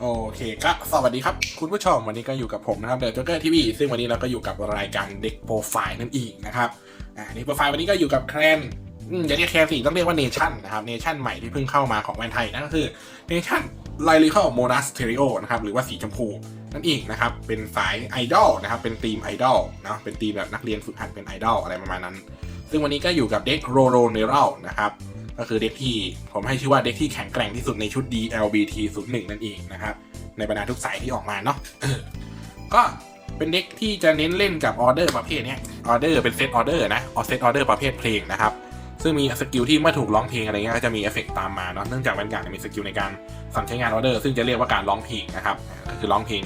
โอเคก็สวัสดีครับ คุณผู้ชมวันนี้ก็อยู่กับผมนะครับเดอะจ็อกเกอร์ทีวีซึ่งวันนี้เราก็อยู่กับรายการเด็กโปรไฟล์นั่นเองนะครับอ่าเด็กโปรไฟล์วันนี้ก็อยู่กับแคลนอืมอย่าเรียกแคลนสิต้องเรียกว่าเนชั่นนะครับเนชั่นใหม่ที่เพิ่งเข้ามาของแวนไทยนั่นก็คือเนชั่นไลลิคอลโมนัสเทริโอนะครับหรือว่าสีชมพูนั่นเองนะครับเป็นสายไอดอลนะครับเป็นทีมไอดอลเนาะเป็นทีมแบบนักเรียนฝึกหัดเป็นไอดอลอะไรประมาณนั้น ซึ่งวันนี้ก็อยู่กับเด็กโรโรเนรัลนะครับ ก็คือเด็กที่ผมให้ชื่อว่าเด็กที่แข็งแกร่งที่สุดในชุด DLBT 01นั่นเองนะครับ ในบรรดาทุกสายที่ออกมาเนาะก็เป็นเด็กที่จะเน้นเล่นกับออเดอร์ประเภทนี้ออเดอร์เป็นเซตออเดอร์นะออเซตออเดอร์ประเภทเพลงนะครับ ซึ่งมีสกิลที่เมื่อถูกร้องเพลงอะไรเงี้ยก็จะมีเอฟเฟกตามมาเนาะเนื่องจากบรรยากาศมีสกิลในการสั่งใช้งานออเดอร์ซึ่งจะเรียกว่าการร้องเพลงนะครับก็คือร้องเพลง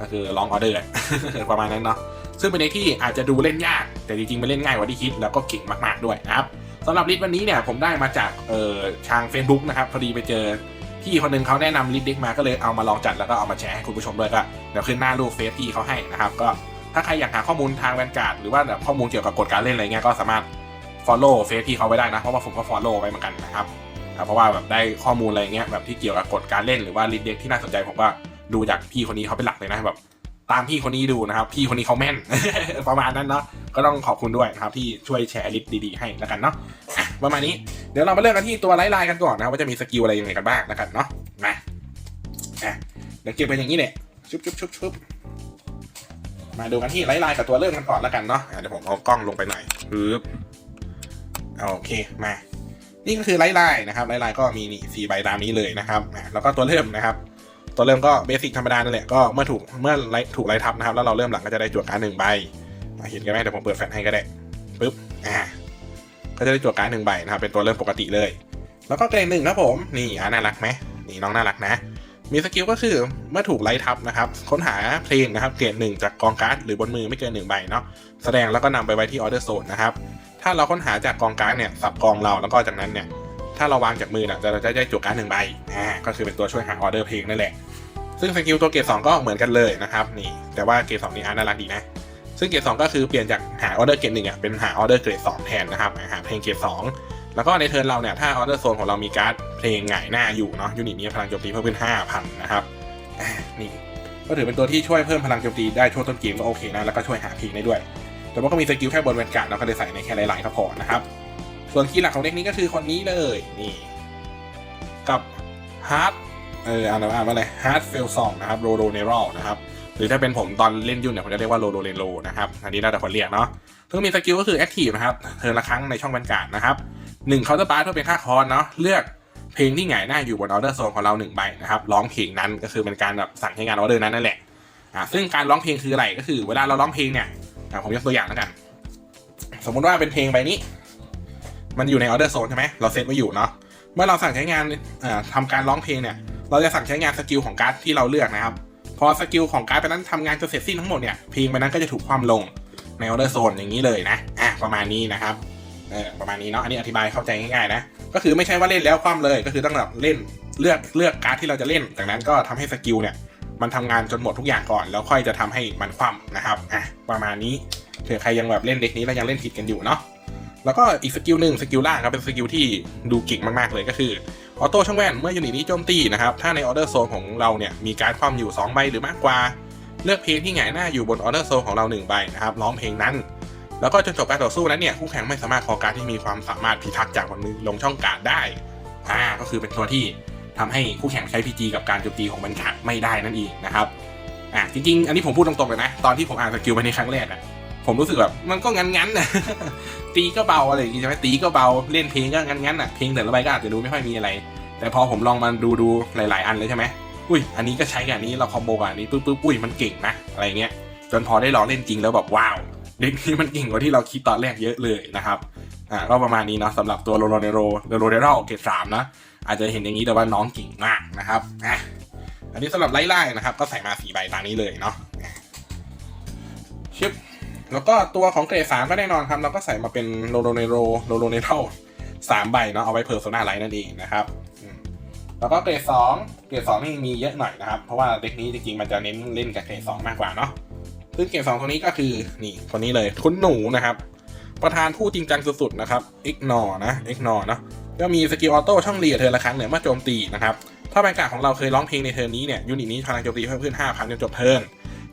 ก็คือร้องออเดอร์ประมาณนั้นเนาะซึ่งเป็นเด็กที่อาจจะดูเล่นยาก แต่จริงๆมันเล่นง่ายกว่าที่คิดแล้วก็เก่งมากๆด้วยนะครับ สำหรับลิสต์วันนี้เนี่ยผมได้มาจากเอ่อทาง Facebook นะครับพอดีไปเจอพี่คนหนึ่งเขาแนะนำลิสต์เด็กมาก็เลยเอามาลองจัดแล้วก็เอามาแชร์ให้คุณผู้ชมด้วยก็เดี๋ยวขึ้นหน้ารูปเฟซพี่เขาให้นะครับก็ถ้าใครอยากหาข้อมูลทางแวนการ์ดหรือว่าแบบข้อมูลเกี่ยวกับกฎการเล่นอะไรเงี้ยก็สามารถ follow เฟซพี่เขาไว้ได้นะเพราะว่าผมก็ follow ไว้เหมือนกันนะครับครับเพราะว่าแบบได้ข้อมูลอะไรเงี้ยแบบที่เกี่ยวกับกฎการเล่นหรือว่าลิสต์เด็กที่น่าสนใจผมก็ดูจากพี่คนนี้เขาเป็นหลักเลยนะแบบ ตามพี่คนนี้ดูนะครับ พี่คนนี้เขาแม่น ประมาณนั้นเนาะก็ต้องขอบคุณด้วยนะครับที่ช่วยแชร์ลิสต์ดีๆให้แล้วกันเนาะประมาณนี้เดี๋ยวเรามาเริ่มกันที่ตัวไล่ลายกันก่อนนะครับว่าจะมีสกิลอะไรยังไงกันบ้างนะครับเนาะมาเดี๋ยวเก็บเป็นอย่างนี้เนี่ยชุบชุบชุบชุบมาดูกันที่ไล่ลายกับตัวเริ่มกันก่อนแล้วกันเนาะเดี๋ยวผมเอากล้องลงไปหน่อยปึ๊บโอเคมานี่ก็คือไล่ลายนะครับไล่ลายก็มีนี่สี่ใบตามนี้เลยนะครับแล้วก็ตัวเริ่มนะครับ ตัวเริ่มก็เบสิกธรรมดานั่นแหละก็เมื่อถูกเมื่อไล่ถูกไลทับนะครับ แล้วเราเริ่มหลังก็จะได้จวดการหนึ่งใบเห็นกันไหมเดี๋ยวผมเปิดแฟลชให้ก็ได้ปึ๊บอ่าก็จะได้จั่วการหนึ่งใบนะครับเป็นตัวเริ่มปกติเลย แล้วก็เกรดหนึ่งครับผมนี่อ่าน่ารักไหมนี่น้องน่ารักนะ มีสกิลก็คือเมื่อถูกไล่ทับนะครับค้นหาเพลงนะครับเกรดหนึ่งจากกองการ์ดหรือบนมือไม่เกินหนึ่งใบเนาะแสดงแล้วก็นำไปไว้ที่ออเดอร์โซนนะครับถ้าเราค้นหาจากกองการ์ดเนี่ยสับกองเราแล้วก็จากนั้นเนี่ย ถ้าเราวางจากมือเนี่ยเราจะได้จั่วการ์ดหนึ่งใบอ่าก็คือเป็นตัวช่วยหาออเดอร์เพลงนั่นแหละ ซึ่งสกิลตัวเกรดสองก็เหมือนกันเลยนะครับนี่แต่ว่าเกรดสองนี่อ่าน่ารักดีนะซึ่งเกรดสองก็คือเปลี่ยนจากหาออเดอร์เกรดหนึ่งอะเป็นหาออเดอร์เกรดสองแทนนะครับหาเพลงเกรดสองแล้วก็ในเทิร์นเราเนี่ยถ้าออเดอร์โซนของเรามีการ์ดเพลงหงายหน้าอยู่เนาะยูนิตนี้พลังโจมตีเพิ่มขึ้นห้าพันนะครับนี่ก็ถือเป็นตัวที่ช่วยเพิ่มพลังโจมตีได้ช่วงต้นเกมก็โอเคนะแล้วก็ช่วยหาเพลงได้ด้วย แต่ว่าก็มีสกิลแค่บนแวนการ์ดเราก็เลยใส่ในแค่หลายๆก็พอนะครับ ส่วนคีย์หลักของเด็กนี้ก็คือคนนี้เลยนี่กับฮาร์ดเอออ่านว่าอ่านว่าอะไรฮาร์ดเฟลซองนะครับโรโรเนรัลนะครับหรือถ้าเป็นผมตอนเล่นยุ่นเนี่ยผมจะเรียกว่าโลโลเลโลนะครับอันนี้น่าจะคนเรียกเนาะซึ่งมีสกิลก็คือแอคทีฟนะครับเทิร์นละครั้งในช่องบรรยากาศนะครับหนึ่งเคาน์เตอร์บาร์เพื่อเป็นค่าคอนเนาะเลือกเพลงที่หงายหน้าอยู่บนออเดอร์โซนของเราหนึ่งใบนะครับร้องเพลงนั้นก็คือเป็นการแบบสั่งให้งานออเดอร์นั้นนั่นแหละอ่าซึ่งการร้องเพลงคืออะไรก็คือ เวลาเราร้องเพลงเนี่ยอ่าผมยกตัวอย่างแล้วกัน สมมุติว่าเป็นเพลงใบนี้ มันอยู่ในออเดอร์โซนใช่ไหมเราเซตไว้อยู่เนาะเมื่อเราสั่งใช้งานอ่าทำการร้องเพลงเนี่ย เราจะสั่งใช้งานสกิลของการ์ดที่เราเลือกนะครับ พอสกิลของการ์ดไปนั้นทำงานจนเสร็จสิ้นทั้งหมดเนี่ย เพลงไปนั้นก็จะถูกคว่ำลงในออเดอร์โซนอย่างนี้เลยนะ อะประมาณนี้นะครับ เออประมาณนี้เนาะ อันนี้อธิบายเข้าใจง่ายๆนะ ก็คือไม่ใช่ว่าเล่นแล้วคว่ำเลย ก็คือต้องแบบเล่นเลือกเลือกการ์ดที่เราจะเล่น จากนั้นก็ทำให้สกิลเนี่ยมันทำงานจนหมดทุกอย่างก่อน แล้วค่อยจะทำให้มันคว่ำนะครับ อะประมาณนี้เผื่อใครยังแบบเล่นเด็กนี้แล้วยังเล่นผิดกันอยู่เนาะ แล้วก็อีกสกิลหนึ่งสกิลล่างครับเป็นสกิลที่ดูเก่งมากๆเลยก็คือออโต้ช่องแว่นเมื่อยูนิตนี้โจมตีนะครับถ้าในออเดอร์โซนของเราเนี่ยมีการความอยู่2ใบหรือมากกว่า เลือกเพลงที่หงายหน้าอยู่บนออเดอร์โซนของเรา1ใบนะครับร้องเพลงนั้น แล้วก็จนจบการต่อสู้นั้นเนี่ยคู่แข่งไม่สามารถคอการที่มีความสามารถพิทักษ์จากบนมือลงช่องการดได้อ่าก็คือเป็นตัวที่ทำให้คู่แข่งใช้พีจีกับการโจมตีของบรรทัดไม่ได้นั่นเองนะครับอ่าจริงๆอันนี้ผมพูดตรงๆเลยนะตอนที่ผมอ่านสกิลไปในครั้งแรกอะ ผมรู้สึกแบบมันก็งั้นๆนะตีก็เบาอะไรอย่างงี้ใช่ไหมตีก็เบาเล่นเพลงก็งั้นๆอะเพลงแต่ละใบก็อาจจะดูไม่ค่อยมีอะไร แต่พอผมลองมาดูดูหลาย ๆ อันเลยใช่ไหมอุ้ยอันนี้ก็ใช้กับอันนี้เราคอมโบกับอันนี้ปุ๊บปุ๊บอุ้ยมันเก่งนะอะไรเงี้ยจนพอได้ลองเล่นจริงแล้วแบบว้าวเด็กนี้มันเก่งกว่าที่เราคิดตอนแรกเยอะเลยนะครับอ่าก็ประมาณนี้เนาะสำหรับตัวโรโรเนโรโรโรเนโรเกรดสามนะอาจจะเห็นอย่างนี้แต่ว่าน้องเก่งมากนะครับอะอันนี้สำหรับไล่ไล่นะครับ ก็ใส่มาสี่ใบตามนี้เลยเนาะชิป แล้วก็ตัวของเกรดสามก็แน่นอนครับ เราก็ใส่มาเป็นโรโรเนโรโรโรเนโรสามใบเนาะเอาไว้เพอร์โซนาไลท์นั่นเองนะครับแล้วก็เกรดสองเกรดสองนี่มีเยอะหน่อยนะครับ เพราะว่าเด็กนี้จริงๆมันจะเน้นเล่นกับเกรดสองมากกว่าเนาะซึ่งเกรดสองคนนี้ก็คือนี่คนนี้เลยคุณหนูนะครับ ประธานผู้จริงจังสุดๆนะครับ ignore นะ ignore เนาะก็มีสกิลออโต้ช่องเลียเธอละครั้งเหนี่ยเมื่อโจมตีนะครับถ้าบรรยากาศของเราเคยร้องเพลงในเทิร์นนี้เนี่ยยูนิตนี้พลังโจมตีเพิ่มขึ้น5,000จนจบเทิร์น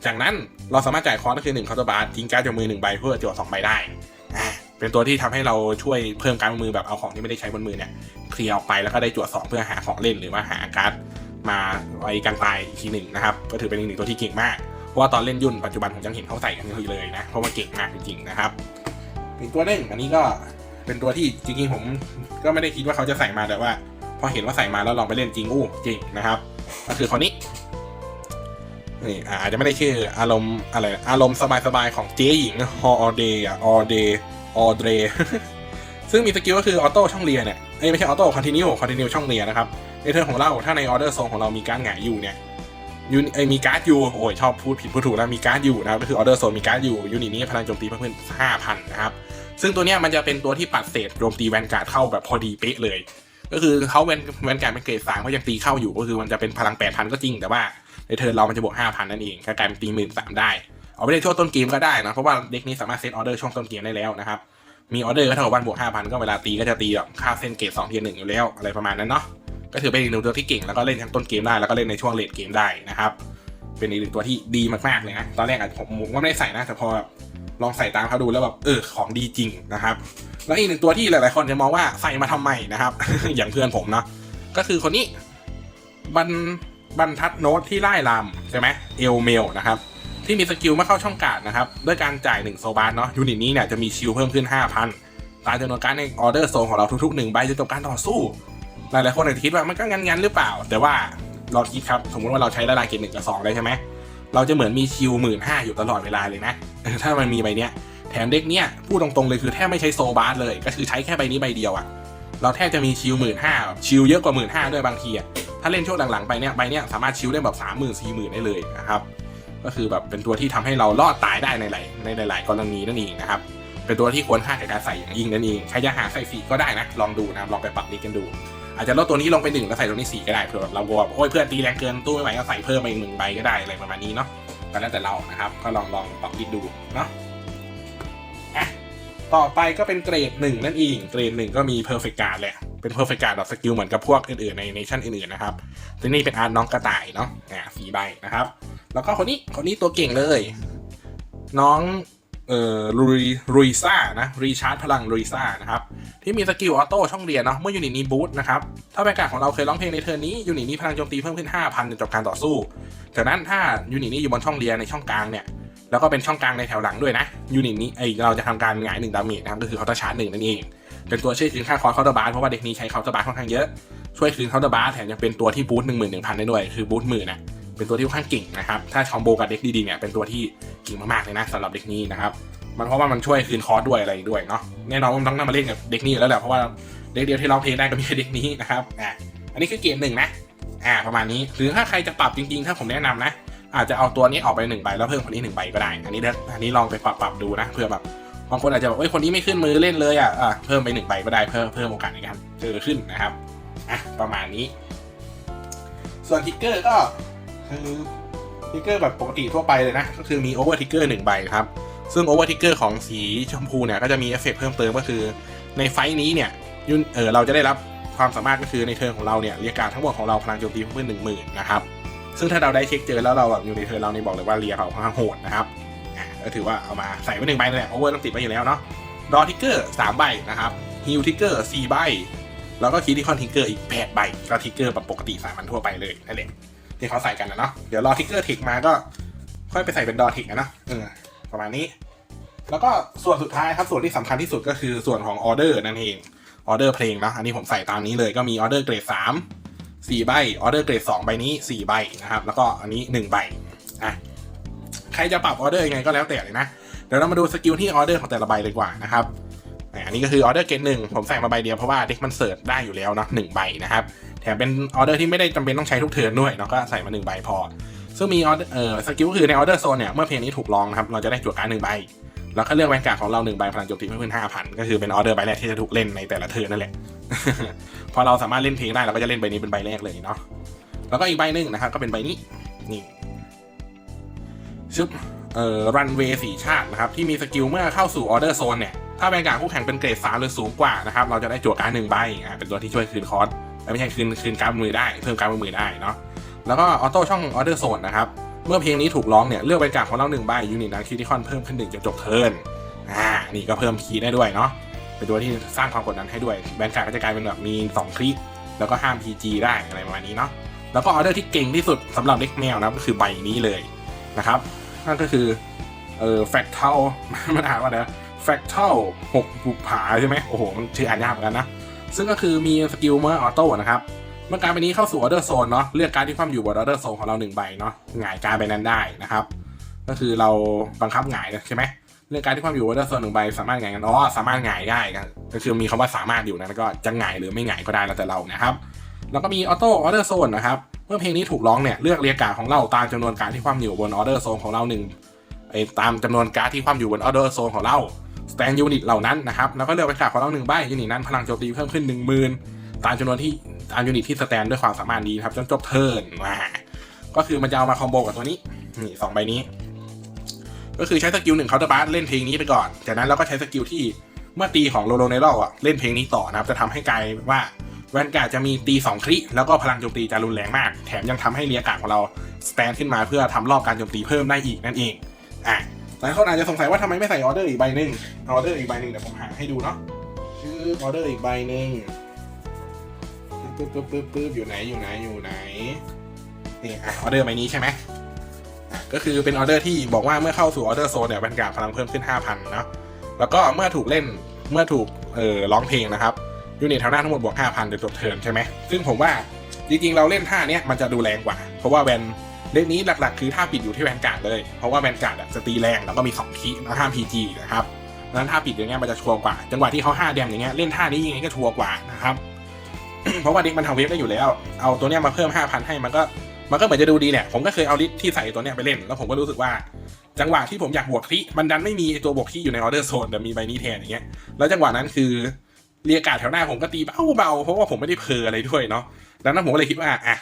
จากนั้น เราสามารถจ่ายคอร์สก็คือ1เคาน์เตอร์บาร์ทิ้งการ์ดจากมือ1ใบเพื่อจั่ว2ใบได้ เป็นตัวที่ทำให้เราช่วยเพิ่มการมือแบบเอาของที่ไม่ได้ใช้บนมือเนี่ยเคลียร์ออกไปแล้วก็ได้จั่ว2เพื่อหาของเล่นหรือว่าหาการ์ดมาไว้กันตายอีกทีหนึ่งนะครับก็ถือเป็นอีกหนึ่งตัวที่เก่งมากเพราะว่าตอนเล่นยุ่นปัจจุบันผมยังเห็นเขาใส่กันเลยนะเพราะว่าเก่งมากจริงๆนะครับอีกตัวหนึ่งอันนี้ก็เป็นตัวที่จริงๆผมก็ไม่ได้คิดว่าเขาจะใส่มาแต่ว่า พอเห็นว่าใส่มาแล้วลองไปเล่นจริงอู้จริงนะครับ ก็คือคนนี้ นี่อาจจะไม่ได้ชื่ออารมณ์อะไรอารมณ์สบายๆของเจ๊หญิงฮออเดย์ออเดย์ออเดรซึ่งมีสกิลก็คือออโต้ช่องเรียเนี่ยเอ้ไม่ใช่ออโต้คอนติเนียคอนติเนียช่องเรียนะครับในเทิร์นของเราถ้าในออเดอร์โซนของเรามีการหงายอยู่เนี่ยยูนเอ้ยมีการ์ดอยู่โอ้ยชอบพูดผิดพูดถูกนะมีการ์ดอยู่นะครับก็คือออเดอร์โซนมีการ์ดอยู่ยูนิตนี้พลังโจมตีเพิ่มขึ้น5,000นะครับซึ่งตัวเนี้ยมันจะเป็นตัวที่ปัดเศษโจมตีแวนการ์ดเข้าแบบพอดีเป๊ะเลย ก็คือเขาแวนแวนการ์ดเป็นเกรดสามเขายังตีเข้าอยู่ก็คือมันจะเป็นพลัง8,000ก็จริงแต่ว่า ในเทิร์นเรามันจะบวก5,000นั่นเองก็กลายเป็นตีหมื่นสามได้ เอาไปเล่นช่วงต้นเกมก็ได้นะเพราะว่าเด็กนี้สามารถเซตออเดอร์ช่วงต้นเกมได้แล้วนะครับมีออเดอร์ก็เท่ากับวันบวก5,000ก็เวลาตีก็จะตีแบบค่าเส้นเกรด2เทียร์หนึ่งอยู่แล้วอะไรประมาณนั้นเนาะก็ถือเป็นอีกหนึ่งตัวที่เก่งแล้วก็เล่นทั้งต้นเกมได้แล้วก็เล่นในช่วงเลดเกมได้นะครับเป็นอีกหนึ่งตัวที่ดีมากๆเลยนะตอนแรกอะผมผมก็ไม่ได้ใส่นะแต่พอลองใส่ตามเขาดูแล้วแบบเออของดีจริงนะครับแล้วอีกหนึ่งตัวที่หลายๆคนจะมองว่าใส่มาทำไมนะครับ อย่างเพื่อนผมเนาะก็คือคนนี้บรร บรรทัดโน้ตที่ไล่ลำใช่ไหมเอลเมลนะครับที่มีสกิลเมื่อเข้าช่องกาดนะครับด้วยการจ่าย1โซบาร์เนาะยูนิตนี้เนี่ยจะมีชิลเพิ่มขึ้น 5,000 ตามจำนวนการในออเดอร์โซนของเราทุกๆ1ใบจนจบการต่อสู้ หลายๆคนอาจจะคิดว่ามันก็งันๆหรือเปล่า แต่ว่าเราคิดครับสมมติว่าเราใช้ละลายเกรดหนึ่งกับสองได้ใช่ไหมเราจะเหมือนมีชิลหมื่นห้าอยู่ตลอดเวลาเลยนะถ้ามันมีใบเนี้ยแถมเด็กเนี้ยพูดตรงๆเลยคือแทบไม่ใช้โซบาร์เลย ก็คือใช้แค่ใบนี้ใบเดียวอะเราแทบจะมีชิลหมื่นห้าชิลเยอะกว่าหมื่นห้าด้วยบางทีอะ ถ้าเล่นช่วงหลังๆไปเนี้ยใบเนี้ยสามารถชิลได้แบบสามหมื่นสี่หมื่นได้เลยนะครับก็คือแบบเป็นตัวที่ทำให้เรารอดตายได้ในหลายในหลายๆกรณีนั่นเองนะครับเป็นตัวที่ควรค่าแก่การใส่อย่างยิ่งนั่นเองใครจะหาใส่สีก็ได้นะลองดูนะลองไปปรับนิดกันดู อาจจะลดตัวนี้ลงไปหนึ่งแล้วใส่ตัวนี้สีก็ได้เผื่อเรากลัวแบบโอ้ยเพื่อนตีแรงเกินตู้ไม่ไหวก็ใส่เพิ่มไปอีกหนึ่งใบก็ได้อะไรประมาณนี้เนาะก็แล้วแต่เรานะครับก็ลองลองปรับนิดดูเนาะต่อไปก็เป็นเกรดหนึ่งนั่นเองเกรดหนึ่งก็มีเพอร์เฟกการ์ดแหละ เป็นเพอร์เฟกต์การ์ดสกิลเหมือนกับพวกอื่นๆในเนชั่นอื่นๆนะครับทีนี่เป็นอาร์ตน้องกระต่ายเนาะอ่าสีใบนะครับ แล้วก็คนนี้คนนี้ตัวเก่งเลย น้องเอ่อลุยลุยซ่านะรีชาร์จพลังลุยซ่านะครับที่มีสกิลออโต้ช่องเรียนเนาะเมื่อยูนิตนี้บูทนะครับถ้าบรรยากาศของเราเคยร้องเพลงในเทอร์นนี้ยูนิตนี้พลังโจมตีเพิ่มขึ้น 5,000จนจบการต่อสู้จากนั้นถ้ายูนิตนี้อยู่บนช่องเรียนในช่องกลางเนี่ยแล้วก็เป็นช่องกลางในแถวหลังด้วยนะยูนิตนี้ไอเราจะทำการหงายหนึ่งดาเมจนะครับก็คือเคาน์เตอร์ชาร์จหนึ่งนั่นเอง เป็นตัวช่วยคืนค่าคอร์สเคาน์เตอร์บาร์เพราะว่าเด็กนี้ใช้เคาน์เตอร์บาร์ค่อนข้างเยอะ ช่วยคืนเคาน์เตอร์บาร์แถมยังเป็นตัวที่บูทหนึ่งหมื่นหนึ่งพันได้ด้วย คือบูทหมื่นนะเป็นตัวที่ค่อนข้างเก่งนะครับ ถ้าคอมโบกับเด็กดีๆเนี่ยเป็นตัวที่เก่งมากๆเลยนะสำหรับเด็กนี้นะครับมันเพราะว่ามันช่วยคืนคอร์สด้วยอะไรด้วยเนาะแน่นอนมันต้องนำมาเล่นกับเด็กนี้อยู่แล้วแหละเพราะว่าเด็กเดียวที่ร้องเพลงได้ก็มีแค่เด็กนี้นะครับอะอันนี้คือเกมหนึ่งนะอ่าประมาณนี้หรือถ้าใครจะปรับจริงๆ ถ้าผมแนะนำนะ อาจจะเอาตัวนี้ออกไปหนึ่งใบแล้วเพิ่มคนนี้หนึ่งใบก็ได้ อันนี้เด้ออันนี้ลองไปปรับปรับดูนะเพื่อแบบ บางคนอาจจะบอกเอ้ยคนนี้ไม่ขึ้นมือเล่นเลยอะอะเพิ่มไปหนึ่งใบก็ได้เพิ่มเพิ่มโอกาสในการเจอขึ้นนะครับอะประมาณนี้ ส่วนทิกเกอร์ก็คือทิกเกอร์แบบปกติทั่วไปเลยนะ ก็คือมีโอเวอร์ทิกเกอร์หนึ่งใบครับ ซึ่งโอเวอร์ทิกเกอร์ของสีชมพูเนี่ยก็จะมีเอฟเฟกต์เพิ่มเติมก็คือ ในไฟท์นี้เนี่ยยุนเออเราจะได้รับความสามารถก็คือในเทิร์นของเราเนี่ยเรียกการทั้งหมดของเราพลังโจมตีเพิ่มขึ้นหนึ่งหมื่นนะครับซึ่งถ้าเราได้เช็คเจอแล้วเราแบบอยู่ในเทิร์นเรานี่บอกเลยว่าเรียเขาค่อนข้างโหดนะครับ ก็ถือว่าเอามาใส่ไว้หนึ่งใบนั่นแหละโอเวอร์ต้องติดไว้อยู่แล้วเนาะรอทิกเกอร์สามใบนะครับฮิลทิกเกอร์สี่ใบ แล้วก็คีดิคอนทิกเกอร์อีกแปดใบก็ทิกเกอร์แบบปกติสามัญทั่วไปเลยนั่นแหละที่เขาใส่กันนะเนาะเดี๋ยวรอทิกเกอร์ทิกมาก็ค่อยไปใส่เป็นดอทิกนะเนาะประมาณนี้ แล้วก็ส่วนสุดท้ายครับส่วนที่สำคัญที่สุดก็คือส่วนของออเดอร์นั่นเองออเดอร์เพลงเนาะอันนี้ผมใส่ตามนี้เลยก็มีออเดอร์เกรดสามสี่ใบออเดอร์เกรดสองใบนี้สี่ใบนะครับแล้วก็อันนี้หนึ่งใบอะ ใครจะปรับออเดอร์ยังไงก็แล้วแต่เลยนะ เดี๋ยวเรามาดูสกิลที่ออเดอร์ของแต่ละใบเลยกว่านะครับอันนี้ก็คือออเดอร์เกตหนึ่งผมใส่มาใบเดียวเพราะว่าเด็กมันเสิร์ชได้อยู่แล้วเนาะหนึ่งใบนะครับ แถมเป็นออเดอร์ที่ไม่ได้จำเป็นต้องใช้ทุกเทิร์นด้วยเนาะก็ใส่มาหนึ่งใบพอ ซึ่งมีออเดอร์เอ่อสกิลก็คือในออเดอร์โซนเนี่ยเมื่อเพลงนี้ถูกลองนะครับเราจะได้จั่วการ์ดหนึ่งใบแล้วก็เลือกแวนการ์ดของเราหนึ่งใบพลังโจมตีเพิ่มขึ้นห้าพันก็คือเป็นออเดอร์ใบแรกที่จะถูกเล่นในแต่ละเทิร์นนั่นแหละพอเราสามารถเล่นเพลงได้เราก็จะเล่นใบนี้เป็นใบแรกเลยเนาะแล้วก็อีกใบหนึ่งนะครับก็เป็นใบนี้นี่ ชึบเอ่อรันเวย์สีชาตินะครับที่มีสกิลเมื่อเข้าสู่ออเดอร์โซนเนี่ยถ้าแบงการคู่แข่งเป็นเกรดสามหรือสูงกว่านะครับเราจะได้จั่วการหนึ่งใบอ่าเป็นตัวที่ช่วยคืนคอร์สเอ้ยไม่ใช่คืนคืนการมือได้เพิ่มการมือได้เนาะแล้วก็ออโต้ช่องออเดอร์โซนนะครับเมื่อเพลงนี้ถูกร้องเนี่ยเลือกบรรยากาศของเราหนึ่งใบยูนิตนั้นคิติคอนเพิ่มขึ้นหนึ่งจนจบเทิร์นอ่านี่ก็เพิ่มคีย์ได้ด้วยเนาะเป็นตัวที่สร้างความกดดันให้ด้วยแบนการก็จะกลายเป็นแบบมี2คลิกแล้วก็ห้าม PG ได้อะไรประมาณนี้เนาะแล้วก็ออเดอร์ที่เก่งที่สุดสำหรับเด็กแมวนะก็คือใบนี้เลย นะครับ นั่นก็คือเอ่อแฟกเทลมันอ่านว่าอะไรแฟกเทลหกบุกผาใช่ไหมโอ้โห มันชื่ออ่านยากเหมือนกันนะ ซึ่งก็คือมีสกิลเมื่อออโต้นะครับเมื่อการไปนี้เข้าสู่ออเดอร์โซนเนาะเลือกการที่คว่ำอยู่บนออเดอร์โซนของเราหนึ่งใบเนาะหงายการไปนั้นได้นะครับ ก็คือเราบังคับหงายนใช่ไหมเลือกการที่คว่ำอยู่บนออเดอร์โซนหนึ่งใบสามารถหงายกันอ๋อสามารถหงายได้ก็คือมีคำว่าสามารถอยู่นะแล้วก็จะหงายหรือไม่หงายก็ได้แล้วแต่เรานะครับ แล้วก็มีออโต้ออเดอร์โซนนะครับ เมื่อเพลงนี้ถูกร้องเนี่ย เลือกเรียกการดของเราตามจำนวนการดที่คว่ำอยู่บนออเดอร์โซนของเราหนึ่งไอ้ตามจำนวนการดที่คว่ำอยู่บนออเดอร์โซนของเราสแตนยูนิตเหล่านั้นนะครับ แล้วก็เลือกไปกาดของเราหนึ่งใบยูนิตนั้นพลังโจมตีเพิ่มขึ้นหนึ่งหมื่นตามจำนวนที่ตามยูนิตที่สแตนด้วยความสามารถดีครับจนจบเทิร์นมาก็คือมันจะเอามาคอมโบกับตัวนี้นี่สองใบนี้ ก็คือใช้สกิลหนึ่งเคาน์เตอร์บาร์เล่นเพลงนี้ไปก่อน จากนั้นเราก็ใช้สกิลที่เมื่อตีของโลโลเนโรอะเล่นเพลงนี้ต่อนะครับจะทำให้กลายว่า แวนการ์ดจะมีตีสองคลิแล้วก็พลังโจมตีจะรุนแรงมาก แถมยังทำให้เรียกการ์ดของเราสแตนขึ้นมาเพื่อทำรอบการโจมตีเพิ่มได้อีกนั่นเองอะหลายคนอาจจะสงสัยว่าทำไมไม่ใส่ออเดอร์อีกใบหนึ่งออเดอร์อีกใบหนึ่งเดี๋ยวผมหาให้ดูเนาะชื่อออเดอร์อีกใบหนึ่งปึ๊บปึ๊บปึ๊บปึ๊บอยู่ไหนอยู่ไหนอยู่ไหนนี่อะออเดอร์ใบนี้ใช่ไหมก็คือเป็นออเดอร์ที่บอกว่าเมื่อเข้าสู่ออเดอร์โซนเนี่ยบรรยากาศพลังเพิ่มขึ้น 5,000 เนาะแล้วก็เมื่อถูกเล่นเมื่อถูกเอ่อร้องเพลงนะครับ ยูนิตแถวหน้าทั้งหมดบวก5,000โดยจบเทิร์นใช่ไหมซึ่งผมว่าจริงๆเราเล่นท่าเนี้ยมันจะดูแรงกว่า เพราะว่าแวนเล่นนี้หลักๆ คือท่าปิดอยู่ที่แวนการ์ดเลย เพราะว่าแวนการ์ดอะจะตีแรงแล้วก็มี2คีแล้วห้าม PG นะครับดังนั้นท่าปิดอย่างเงี้ยมันจะชัวร์กว่า จังหวะที่เขา5แดมอย่างเงี้ยเล่นท่านี้ยังไงก็ชัวร์กว่านะครับเพราะว่าเด็กมันทำเวฟได้อยู่แล้ว เอาตัวเนี้ยมาเพิ่ม5,000ให้มันก็มันก็เหมือนจะดูดีเนี่ยผมก็เคยเอาลิสที่ใส่ตัวเนี้ยไปเล่น แล้วผมก็รู้สึกว่า จังหวะที่ผมอยากบวกที่มันดันไม่มีตัวบวกที่อยู่ในออเดอร์โซนแต่มีใบนี้แทนอย่างเงี้ยแล้วจังหวะนั้นคือ เรียกาดแถวหน้าผมก็ตีเบาเบาๆเพราะว่าผมไม่ได้เพลออะไรด้วยเนาะดังนั้นผมก็เลยคิดว่าอะ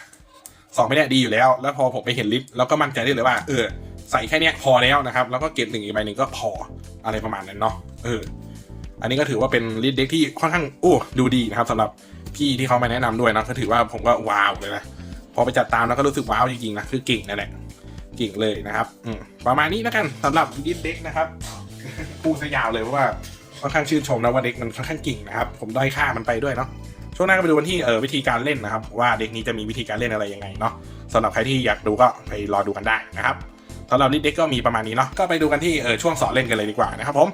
สองไม่ได้ดีอยู่แล้ว แล้วพอผมไปเห็นลิสต์แล้วก็มั่นใจได้เลยว่า เออ ใส่แค่เนี้ยพอแล้วนะครับ แล้วก็เก็บหนึ่งอีกใบหนึ่งก็พออะไรประมาณนั้นเนาะเออ อันนี้ก็ถือว่าเป็นลิสต์เด็กที่ค่อนข้างโอ้ดูดีนะครับสำหรับพี่ที่เขามาแนะนำด้วยนะก็ถือว่าผมก็ว้าวเลยนะพอไปจัดตามแล้วก็รู้สึกว้าวจริงๆนะคือเก่งนั่นแหละเก่งเลยนะครับอืมประมาณนี้แล้วกันสำหรับดิสเด็กนะครับพูดซะยาวเลยเพราะว่า ค่อนข้างชื่นชมนะว่าเด็กมันค่อนข้างเก่งนะครับ ผมด้อยค่ามันไปด้วยเนาะช่วงหน้าก็ไปดูวันที่เออวิธีการเล่นนะครับ ว่าเด็กนี้จะมีวิธีการเล่นอะไรยังไงเนาะสำหรับใครที่อยากดูก็ไปรอดูกันได้นะครับสำหรับดิสเด็กก็มีประมาณนี้เนาะก็ไปดูกันที่เออช่วงสอนเล่นกันเลยดีกว่านะครับผม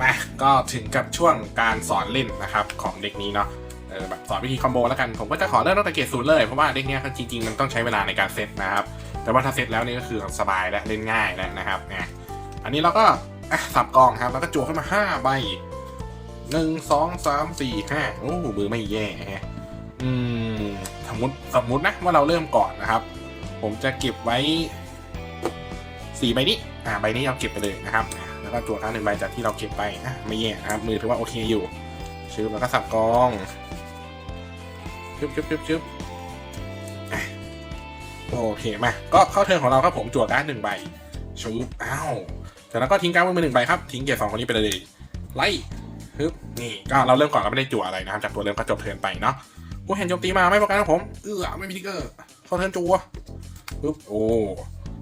มาก็ถึงกับช่วงการสอนเล่นนะครับของเด็กนี้เนาะเออแบบสอนวิธีคอมโบแล้วกันผมก็จะขอเริ่มตั้งแต่เกรดศูนย์เลยเพราะว่าเด็กเนี้ยจริงๆมันต้องใช้เวลาในการเซตนะครับแต่ว่าถ้าเซตแล้วนี่ก็คือสบายและเล่นง่ายแล้วนะครับเนี่ยอันนี้เราก็ อะสับกองครับแล้วก็จั่วขึ้นมาห้าใบหนึ่งสองสามสี่ห้าโอ้มือไม่แย่ฮะอืมสมมติสมมตินะว่าเราเริ่มก่อนนะครับ ผมจะเก็บไว้สี่ใบนี้อ่าใบนี้เอาเก็บไปเลยนะครับ แล้วก็จั่วค้างหนึ่งใบจากที่เราเก็บไปอะไม่แย่นะครับ มือถือว่าโอเคอยู่ชื่อแล้วก็สับกองชึบชึบชึบชึบโอเคมาก็เข้าเทิร์นของเราครับผมจั่วการ์ดหนึ่งใบชุบอ้าว จากนั้นก็ทิ้งการ์ดมือหนึ่งใบครับ ทิ้งเกียร์สองคนนี้ไปเลยไล่ฮึบนี่ก็เราเริ่มก่อนก็ไม่ได้จั่วอะไรนะครับจากตัวเริ่มก็จบเทิร์นไปเนาะผู้เห็นโจมตีมาไม่ป้องกันครับผมเออไม่มีทิกเกอร์เข้าเทิร์นจั่วฮึบโอ้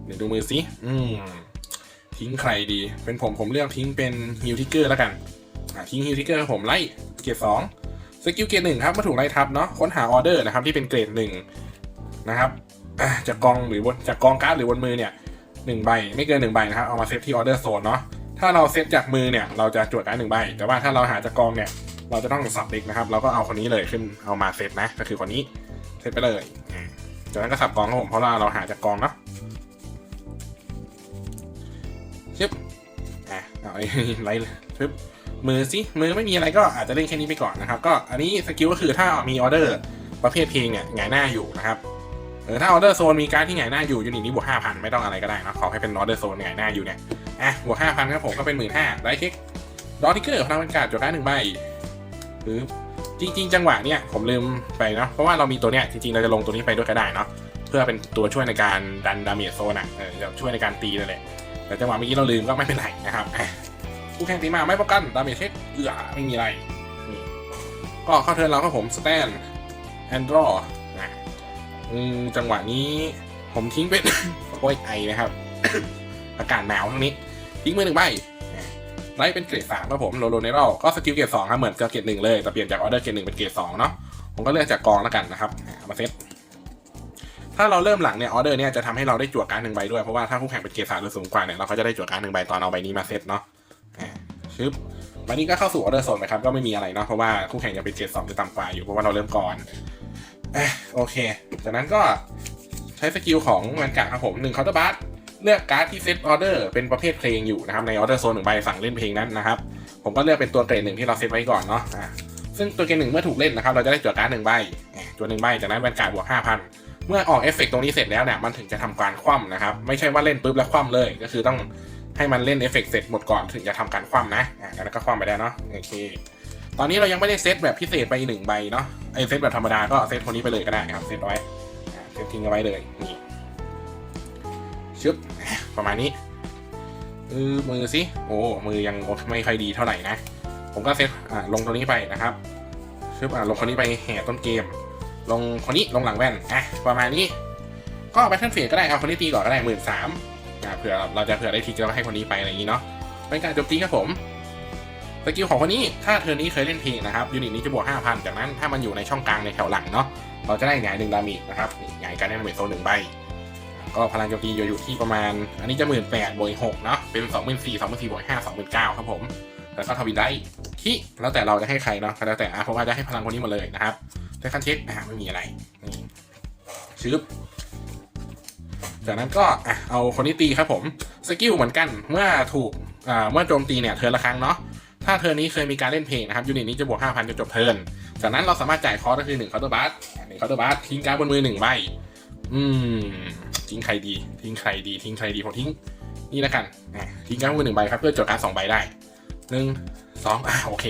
เดี๋ยวดูมือสิอืมทิ้งใครดี เป็นผมผมเลือกทิ้งเป็นฮิวทิกเกอร์แล้วกันทิ้งฮิวทิกเกอร์ผมไล่เกียร์สองสกิลเกรดหนึ่งครับมาถูกไล่ทับเนาะค้นหาออเดอร์นะครับที่เป็นเกรดหนึ่งนะครับจากกองหรือบนจากกองการ์ดหรือบนมือเนี่ย หนึ่งใบไม่เกินหนึ่งใบนะครับเอามาเซตที่ออเดอร์โซนเนาะถ้าเราเซตจากมือเนี่ยเราจะจวดการ์ดหนึ่งใบ แต่ว่าถ้าเราหาจากกองเนี่ยเราจะต้องสับเด็กนะครับเราก็เอาคนนี้เลยขึ้นเอามาเซตนะ ก็คือคนนี้เซตไปเลยจากนั้นก็สับกองครับผมเพราะว่าเราหาจากกองเนาะชึบอะเอาไอ้ไล่เลยชึบมือสิมือไม่มีอะไรก็อาจจะเล่นแค่นี้ไปก่อนนะครับ ก็อันนี้สกิลก็คือถ้ามีออเดอร์ประเภทเพลงเนี่ยหงายหน้าอยู่นะครับ เออถ้าออเดอร์โซนมีการดที่หงายหน้าอยู่ยูนิตนี้บวกห้าพันไม่ต้องอะไรก็ได้นะขอให้เป็นออเดอร์โซนหงายหน้าอยู่เนี่ยอะบวกห้าพันครับผมก็เป็นหมื่นห้าไลท์เช็คดอทิกเกอร์พลังบรรยากาศจดการดหนึ่งใบคือจริง ๆ จังหวะเนี่ยผมลืมไปเนาะเพราะว่าเรามีตัวเนี้ยจริงๆเราจะลงตัวนี้ไปด้วยก็ได้เนาะเพื่อเป็นตัวช่วยในการดันดาเมจโซนอะเออจะช่วยในการตีนั่นแหละแต่จังหวะเมื่อกี้เราลืมก็ไม่เป็นไรนะครับคู่แข่งตีมาไม่ป้องกันดาเมจเช็คเอือไม่มีอะไรนี่ก็เข้าเทิร์นเราครับผมสแตนแอนดรอนะ อืมจังหวะนี้ผมทิ้งเป็นโอ้ยไอนะครับ อากาศหนาวทั้งนี้ ทิ้งมือหนึ่งใบไล่เป็นเกรดสามครับผมโลโลเนรัลก็สกิลเกรดสองครับเหมือนจะเกรดหนึ่งเลยแต่เปลี่ยนจากออเดอร์เกรดหนึ่งเป็นเกรดสองเนาะผมก็เลือกจากกองแล้วกันนะครับมาเซตถ้าเราเริ่มหลังเนี่ยออเดอร์เนี่ยจะทำให้เราได้จั่วการ์ดหนึ่งใบด้วยเพราะว่าถ้าคู่แข่งเป็นเกรดสามหรือสูงกว่าเนี่ยเราก็จะได้จั่วการ์ดหนึ่งใบตอนเอาใบนี้มาเซตเนาะอ่าชึบวันนี้ก็เข้าสู่ออเดอร์โซนนะครับก็ไม่มีอะไรเนาะเพราะว่าคู่แข่งยังเป็นเกรดสองหรือต่ำกว่าอยู่เพราะว่าเราเริ่มก่อนโอเค จากนั้นก็ใช้สกิลของแวนการ์ดครับผมหนึ่งเคาน์เตอร์บัสเลือกการ์ดที่เซตออเดอร์เป็นประเภทเพลงอยู่นะครับในออเดอร์โซนหนึ่งใบสั่งเล่นเพลงนั้นนะครับ ผมก็เลือกเป็นตัวเกรดหนึ่งที่เราเซตไว้ก่อนเนาะอะซึ่งตัวเกรดหนึ่งเมื่อถูกเล่นนะครับเราจะได้จั่วการ์ดหนึ่งใบจั่วหนึ่งใบจากนั้นแวนการ์ดบวกห้าพันเมื่อออกเอฟเฟกต์ตรงนี้เสร็จแล้วเนี่ยมันถึงจะทำการคว่ำนะครับไม่ใช่ว่าเล่นปุ๊บแล้วคว่ำเลย ก็คือต้องให้มันเล่นเอฟเฟกต์เสร็จหมดก่อนถึงจะทำการคว่ำนะอะแล้วก็คว่ำไปได้เนาะโอเค ตอนนี้เรายังไม่ได้เซตแบบพิเศษไปหนึ่งใบเนาะไอเซตแบบธรรมดาก็เซตคนนี้ไปเลยก็ได้ครับเซตไว้เซตทิ้งเอาไว้เลยนี่ชึบประมาณนี้เออมือสิโอ้มือยังไม่ค่อยดีเท่าไหร่นะ ผมก็เซตอ่าลงตัวนี้ไปนะครับชึบอ่าลงคนนี้ไปแห่ต้นเกม ลงคนนี้ลงหลังแว่นอะประมาณนี้ ก็แบทเทิลเฟสก็ได้เอาคนนี้ตีก่อนก็ได้หมื่นสามอ่าเผื่อเราจะเผื่อได้ทิกแล้วก็ให้คนนี้ไปอะไรอย่างนี้เนาะเป็นการจมตีครับผม สกิลของคนนี้ถ้าเธอนี้เคยเล่นเพลงนะครับยูนิตนี้จะบวก5,000 จากนั้นถ้ามันอยู่ในช่องกลางในแถวหลังเนาะเราจะได้หงายหนึ่งดามจนะครับหงายการเล่นดาเมจโซนหนึ่งใบก็พลังโจมตีอยู่ที่ประมาณ อันนี้จะหมื่นแปดบวกหกเนาะเป็นสองหมื่นสี่สองหมื่นสี่บวกห้าสองหมื่นเก้าครับผมแล้วก็ทวินได้ที่แล้วแต่เราจะให้ใครเนาะแล้วแต่อะผมว่าจะให้พลังคนนี้หมาเลยนะครับใช้คันเช็คอะไม่มีอะไรนี่ชึบจากนั้นก็อะเอาคนนี้ตีครับผมสกิลเหมือนกันเมื่อถูกอ่าเมื่อโจมตีเนี่ยเทิร์นละครั้งเนาะ ถ้าเทิร์นนี้เคยมีการเล่นเพลงนะครับยูนิตนี้จะบวก5,000จนจบเทิร์นจากนั้นเราสามารถจ่ายคอร์สก็คือ1เคาน์เตอร์บัสหนึ่งเคาน์เตอร์บัสทิ้งการ์ดบนมือหนึ่งใบอืมทิ้งใครดี ทิ้งใครดี ทิ้งใครดีผมทิ้งนี่แล้วกันทิ้งการ์ดบนมือหนึ่งใบครับเพื่อจดการ์ดสองใบได้หนึ่งสองอะโอเค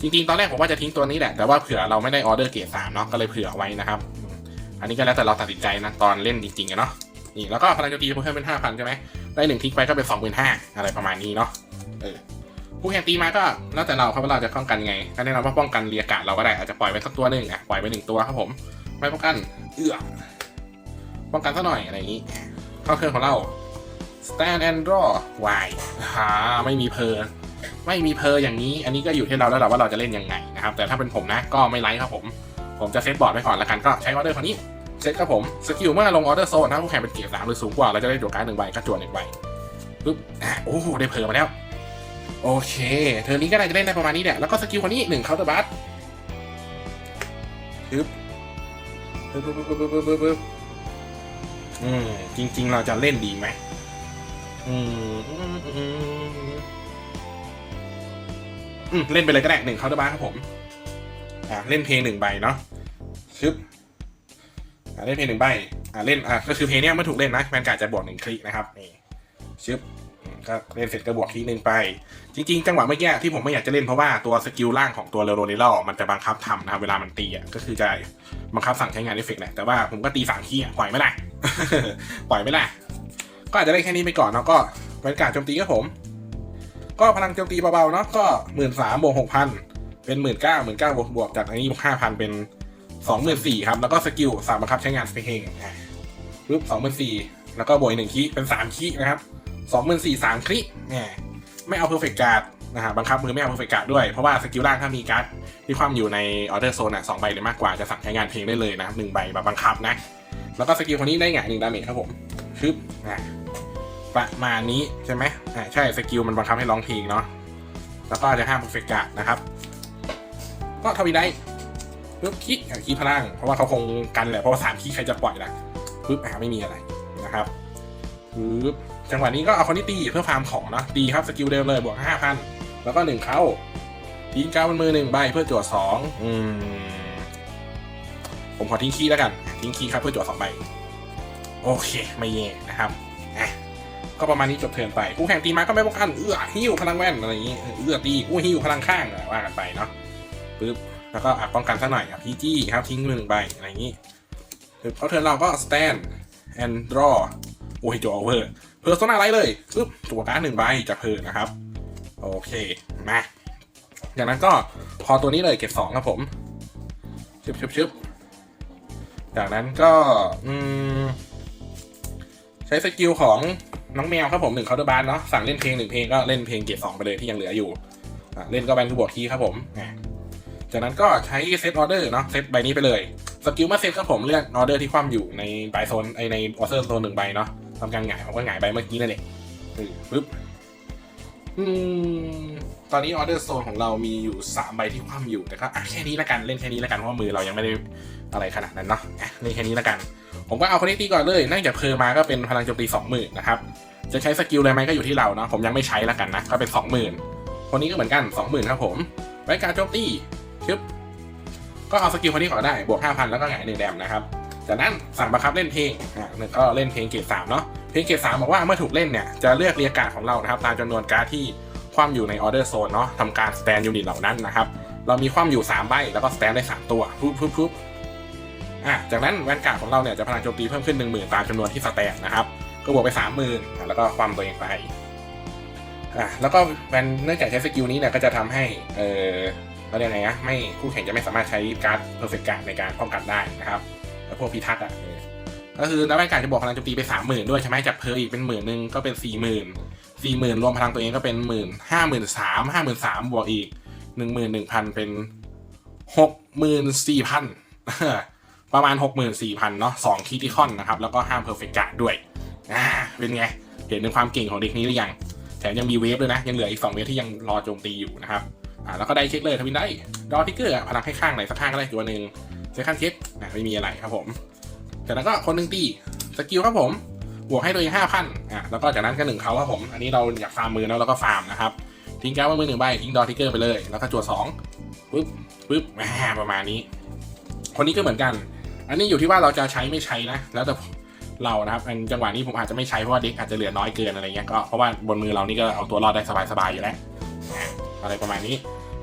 จริงๆ ตอนแรกผมว่าจะทิ้งตัวนี้แหละ แต่ว่าเผื่อเราไม่ได้ออเดอร์เกรดสามเนาะก็เลยเผื่อไว้นะครับ อันนี้ก็แล้วแต่เราตัดสินใจนะตอนเล่นจริงๆเนาะนี่แล้วก็พลังโจมตีเพิ่มเป็นห้าพันใช่ไหมได้หนึ่งทิ้งไปก็เป็นสองหมื่นห้าอะไรประมาณนี้เนาะเออ ผู้แข่งตีมาก็แล้วแต่เราครับว่าเราจะป้องกันไงก็แนะนำว่าป้องกันเรียกการ์ดเราก็ได้อาจจะปล่อยไปสักตัวหนึ่งอะปล่อยไปหนึ่งตัวครับผมไม่ป้องกันเอื้อป้องกันสักหน่อยอะไรอย่างนี้เข้าเครื่องของเรา stand and draw y หาไม่มีเพอร์ไม่มีเพอร์อย่างนี้ อันนี้ก็อยู่ที่เราแล้วแหละว่าเราจะเล่นยังไงนะครับ แต่ถ้าเป็นผมนะก็ไม่ไลค์ครับผม ผมจะเซตบอร์ดไว้ก่อนละกันก็ใช้ออเดอร์คนนี้เซตครับผมสกิลเมื่อลงออเดอร์โซนถ้าผู้แข่งเป็นเกียร์สามหรือสูงกว่าเราจะได้จวการ์ดหนึ่งใบก็จั่วหนึ่งใบปึ๊บโอ้ได้เพอร์มาแล้ว โอเค เธอนี้ก็น่าจะเล่นได้ประมาณนี้แหละ แล้วก็สกิลคนนี้หนึ่งเคาน์เตอร์บัสฮึบฮึบฮึบฮึบฮึบฮึบฮึบอืมจริง ๆ เราจะเล่นดีไหมอืมอืมเล่นไปเลยก็ได้หนึ่งเคาน์เตอร์บัสครับผม อ่าเล่นเพลงหนึ่งใบเนาะฮึบอ่าเล่นเพลงหนึ่งใบ อ่าเล่น อ่าก็คือเพลงเนี้ยเมื่อถูกเล่นนะแมนการ์ดจะบวกหนึ่งคลิกนะครับ นี่ชึบ ก็เล่นเสร็จก็บวกทีหนึ่งไป จริงๆ จังหวะเมื่อกี้ที่ผมไม่อยากจะเล่นเพราะว่าตัวสกิลล่างของตัวเรโรเนลมันจะบังคับทำนะครับเวลามันตีอะก็คือจะบังคับสั่งใช้งานเอฟเฟกต์แหละแต่ว่าผมก็ตีสามขี้อะปล่อยไม่ได้ปล่อยไม่ได้ก็อาจจะได้แค่นี้ไปก่อนเนาะก็เป็นการโจมตีครับผม ก็พลังโจมตีเบาๆเนาะก็หมื่นสามบวกหกพันเป็นหมื่นเก้าหมื่นเก้าบวกบวกจากอันนี้บวกห้าพันเป็นสองหมื่นสี่ครับแล้วก็สกิลสามบังคับใช้งานสเพลงอะปึ๊บสองหมื่นสี่แล้วก็บวกอีกหนึ่งคีเป็นสามคีนะครับ สองหมื่นสี่สามคลิกแหมไม่เอาเพอร์เฟกต์การ์ดนะฮะบังคับมือไม่เอาเพอร์เฟกต์การ์ดด้วย เพราะว่าสกิลล่างถ้ามีการ์ดที่ความอยู่ในออเดอร์โซนอะสองใบหรือมากกว่าจะสั่งใช้งานเพลงได้เลยนะครับหนึ่งใบแบบบังคับนะ แล้วก็สกิลคนนี้ได้หงายหนึ่งดาเมจครับผมชึบอะประมาณนี้ใช่ไหมอ่าใช่สกิลมันบังคับให้ร้องเพลงเนาะแล้วก็จะห้ามเพอร์เฟกต์การ์ดนะครับ ก็ทวีได้ปึ๊บคิดคีพลัง เพราะว่าเขาคงกันแหละ เพราะว่าสามคีใครจะปล่อยล่ะปึ๊บอ่าไม่มีอะไรนะครับปึ๊บ จังหวะนี้ก็เอาคนที่ตีเพื่อฟาร์มของนะตีครับสกิลเดิมเลยบวกห้าพันแล้วก็หนึ่งเข้าทิ้งก้าวบนมือหนึ่งใบเพื่อจวดสองอืมผมขอทิ้งคีย์แล้วกัน ทิ้งคีย์ครับเพื่อจวดสองใบโอเค ไม่แย่นะครับอะก็ประมาณนี้จบเทิร์นไปคู่แข่งตีมาก็ไม่ป้องกันเอื้อหิ้วพลังแว่นอะไรอย่างงี้เอื้อตีกู้หิ้วพลังข้างว่ากันไปเนาะปึ๊บแล้วก็อะป้องกันซะหน่อยอะพีจี้ครับทิ้งหนึ่งใบอะไรอย่างงี้จบเขาเทิร์นเราก็ stand and draw โอ้ยจอเวอร์ เพอร์โซนาไลท์เลยปึ๊บตัวการ์ดหนึ่งใบจากเพอร์นะครับ โอเคมาจากนั้นก็พอตัวนี้เลยเก็บสองครับผมชึบชึบชึบจากนั้นก็ใช้สกิลของน้องแมวครับผมหนึ่งเคาน์เตอร์บาร์เนาะสั่งเล่นเพลงหนึ่งเพลงก็เล่นเพลงเกรดสองไปเลยที่ยังเหลืออยู่เล่นก็แบนคือบวกคีครับผมจากนั้นก็ใช้เซตออเดอร์เนาะเซตใบนี้ไปเลยสกิลมาเซตครับผมเลือกออเดอร์ที่คว่ำอยู่ในใบโซนไอในออเดอร์โซนหนึ่งใบเนาะ ทำการหงายผมก็หงายใบเมื่อกี้นั่นเองเออปึ๊บอืมตอนนี้ออเดอร์โซนของเรามีอยู่สามใบที่คว่ำอยู่แต่ก็อะแค่นี้ละกันเล่นแค่นี้ละกันเพราะว่ามือเรายังไม่ได้อะไรขนาดนั้นเนาะอะเล่นแค่นี้ละกัน ผมก็เอาคนนี้ตีก่อนเลยเนื่องจากเพอมาก็เป็นพลังโจมตีสองหมื่นนะครับจะใช้สกิลอะไรไหมก็อยู่ที่เราเนาะผมยังไม่ใช้ละกันนะก็เป็นสองหมื่นคนนี้ก็เหมือนกันสองหมื่นครับผมไว้การโจมตีชึบก็เอาสกิลคนนี้ก่อนได้บวกห้าพันแล้วก็หงายหนึ่งแดมนะครับ จากนั้นสั่งบังคับเล่นเพลงอ่าก็เล่นเพลงเกรดสามเนาะเพลงเกรดสามบอกว่าเมื่อถูกเล่นเนี่ยจะเลือกเรียกการ์ดของเรานะครับตามจำนวนการ์ดที่คว่ำอยู่ในออเดอร์โซนเนาะทำการสแตนยูนิตเหล่านั้นนะครับเรามีคว่ำอยู่ 3 ใบ แล้วก็สแตนได้ 3 ตัวปุ๊บปุ๊บปุ๊บอะจากนั้นแวนการ์ดของเราเนี่ยจะพลังโจมตีเพิ่มขึ้น 1 0,000 ตามจำนวนที่สแตนนะครับ ก็บวกไป 30,000อะแล้วก็ความตัวเองไปอะแล้วก็แวนเนื่องจากใช้สกิลนี้เนี่ยก็จะทำให้เออเราเรียกไงนะไม่คู่แข่งจะไม่สามารถใช้การ์ดเพอร์เฟกต์การ์ดในการป้องกันได้นะครับแล้ว พวกพิทักษ์อะก็คือแล้วแวนการ์ดจะบวกพลังโจมตีไป30,000ด้วยใช่ไหมจากเพออีกเป็นหมื่นหนึ่งก็เป็น40,000สี่หมื่นรวมพลังตัวเองก็เป็นหมื่นห้าหมื่นสามห้าหมื่นสามบวกอีกหนึ่งหมื่นหนึ่งพันเป็นหกหมื่นสี่พันประมาณหกหมื่นสี่พันเนาะสองคีติคอนนะครับ แล้วก็ห้ามเพอร์เฟกต์การ์ดด้วยอ่าเป็นไง เห็นถึงความเก่งของเด็กนี้หรือยังแถมยังมีเวฟด้วยนะ ยังเหลืออีกสองเวฟที่ยังรอโจมตีอยู่นะครับอ่าแล้วก็ได้เช็คเลยทวินได้ดอทิกเกอร์พลังให้ข้างไหนสักข้างก็ได้ตัวหนึ่ง เซคันเช็คไม่มีอะไรครับผมจากนั้นก็คนหนึ่งตีสกิลครับผมบวกให้ตัวเองห้าพันอะแล้วก็จากนั้นก็หนึ่งเขาครับผม อันนี้เราอยากฟาร์มมือแล้วเราก็ฟาร์มนะครับ ทิ้งการ์ดไว้มือหนึ่งใบ ทิ้งดอทิกเกอร์ไปเลย แล้วก็จวดสองปึ๊บปึ๊บแหมประมาณนี้ คนนี้ก็เหมือนกัน อันนี้อยู่ที่ว่าเราจะใช้ไม่ใช้นะ แล้วแต่เรานะครับอันจังหวะนี้ผมอาจจะไม่ใช้เพราะว่าเด็กอาจจะเหลือน้อยเกินอะไรเงี้ย ก็เพราะว่าบนมือเรานี่ก็เอาตัวรอดได้สบายๆอยู่แล้วอะไรประมาณนี้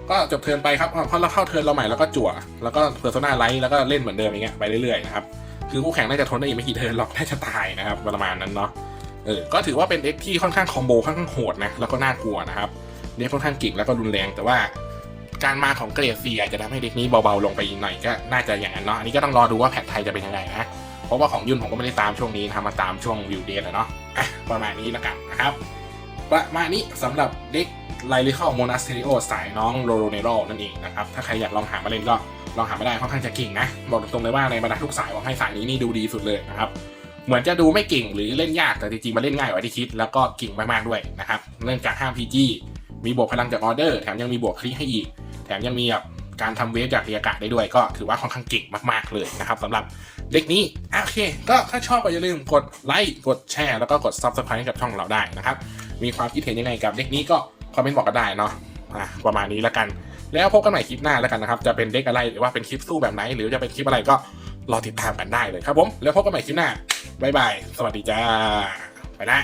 ก็จบเทิร์นไปครับพอเราเข้าเทิร์นเราใหม่แล้วก็จั่ว แล้วก็เพอร์โซนาไลท์แล้วก็เล่นเหมือนเดิมอย่างเงี้ยไปเรื่อยๆนะครับคือคู่แข่งน่าจะทนได้อีกไม่กี่เทิร์นหรอกน่าจะตายนะครับประมาณนั้นเนาะเออก็ถือว่าเป็นเด็กที่ค่อนข้างคอมโบค่อนข้างโหดนะแล้วก็น่ากลัวนะครับเด็กค่อนข้างเก่งแล้วก็รุนแรงแต่ว่าการมาของเกรดซีอาจจะทำให้เด็กนี้เบาๆลงไปอีกหน่อยก็น่าจะอย่างนั้นเนาะอันนี้ก็ต้องรอดูว่าแพทไทยจะเป็นยังไงนะเพราะว่าของยุ่นผมก็ไม่ได้ตามช่วงนี้ทำมาตามช่วงวิวเดทอะเนาะอะประมาณนี้แล้วกันนะครับ ประมาณนี้สำหรับเด็กไลลิคอลโมนาสเตริโอสายน้องโรโรเนโรนั่นเองนะครับ ถ้าใครอยากลองหามาเล่นก็ลองหามาได้ค่อนข้างจะเก่งนะ บอกตรงๆเลยว่าในบรรดาทุกสายผมให้สายนี้นี่ดูดีสุดเลยนะครับ เหมือนจะดูไม่เก่งหรือเล่นยากแต่จริงๆมาเล่นง่ายกว่าที่คิด แล้วก็เก่งมากๆด้วยนะครับเนื่องจากห้ามพีจีมีบวกพลังจากออเดอร์แถมยังมีบวกคลิกให้อีก แถมยังมีแบบการทำเวฟจากเรียกาศได้ด้วยก็ถือว่าค่อนข้างเก่งมากๆเลยนะครับสำหรับเด็กนี้โอเค ก็ถ้าชอบก็อย่าลืมกดไลค์กดแชร์แล้วก็กด subscribe ให้กับช่องเราได้นะครับ มีความคิดเห็นยังไงกับเด็กนี้ก็คอมเมนต์บอกกันได้เนาะอะประมาณนี้แล้วกัน แล้วพบกันใหม่คลิปหน้าแล้วกันนะครับ จะเป็นเด็กอะไรหรือว่าเป็นคลิปสู้แบบไหน หรือจะเป็นคลิปอะไรก็รอติดตามกันได้เลยครับผม แล้วพบกันใหม่คลิปหน้าบ๊ายบาย สวัสดีจ้า ไปนะ